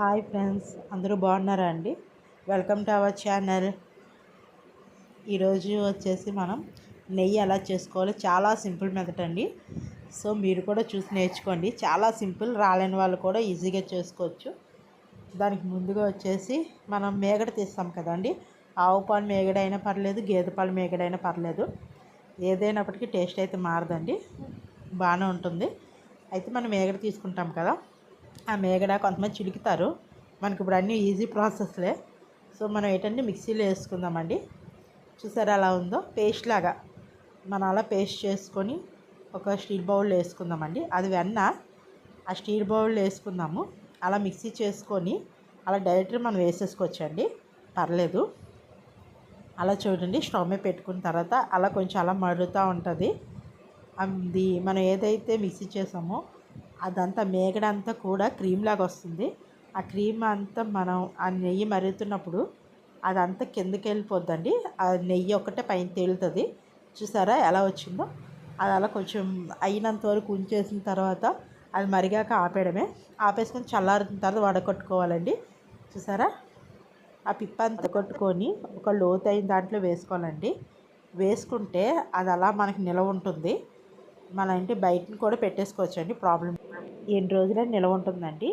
Hi friends అందరూ బాగున్నారా అండి? Welcome to our channel. ఈరోజు వచ్చేసి మనం నెయ్యి ఎలా చేసుకోవాలో? చాలా సింపుల్ మెథడ్ అండి. సో మీరు కూడా చూసి నేర్చుకోండి. చాలా సింపుల్ రాలేని వాళ్ళు కూడా ఈజీగా చేసుకోవచ్చు. దానికి ముందుగా వచ్చేసి మనం మేగడ తీస్తాం కదండి. ఆవు పాలు మేగడైనా పర్లేదు గేదె పాలు మేగడైనా పర్లేదు. ఏదైనప్పటికీ టేస్ట్ అయితే మారదండి. బాగానే ఉంటుంది. అయితే మనం మేగడ తీసుకుంటాం కదా. ఆ మేగడ కొంతమంది చిలుకుతారు. మనకి ఇప్పుడు అన్నీ ఈజీ ప్రాసెస్లే. సో మనం ఏంటంటే మిక్సీలో వేసుకుందామండి. చూసారా అలా ఉందో? పేస్ట్ లాగా. మనం అలా పేస్ట్ చేసుకొని ఒక స్టీల్ బౌల్లో వేసుకుందామండి. అది వెన్న ఆ స్టీల్ బౌల్లో వేసుకుందాము. అలా మిక్సీ చేసుకొని అలా డైరెక్ట్గా మనం వేసేసుకోవచ్చండి. పర్లేదు. అలా చూడండి. స్టవ్ మీద పెట్టుకున్న తర్వాత అలా కొంచెం అలా మరుగుతూ ఉంటుంది. అది మనం ఏదైతే మిక్సీ చేసామో అదంతా మేగడంతా కూడా క్రీమ్ లాగా వస్తుంది. ఆ క్రీమ్ అంతా మనం ఆ నెయ్యి మరుగుతున్నప్పుడు అదంతా కిందకి వెళ్ళిపోద్దండి. ఆ నెయ్యి ఒకటే పైన తేలుతుంది. చూసారా ఎలా వచ్చిందో? అది అలా కొంచెం అయినంత వరకు ఉంచేసిన తర్వాత అది మరిగాక ఆపేయడమే. ఆపేసుకొని చల్లారిన తర్వాత వడగొట్టుకోవాలండి. చూసారా? ఆ పిప్ప అంతా కొట్టుకొని ఒక లోతైన దాంట్లో వేసుకోవాలండి. వేసుకుంటే అది అలా మనకి నిలవ ఉంటుంది. మన ఇంటి బయటని కూడా పెట్టేసుకోవచ్చండి. ప్రాబ్లం ఎన్ని రోజులైనా నిలవ ఉంటుందండి?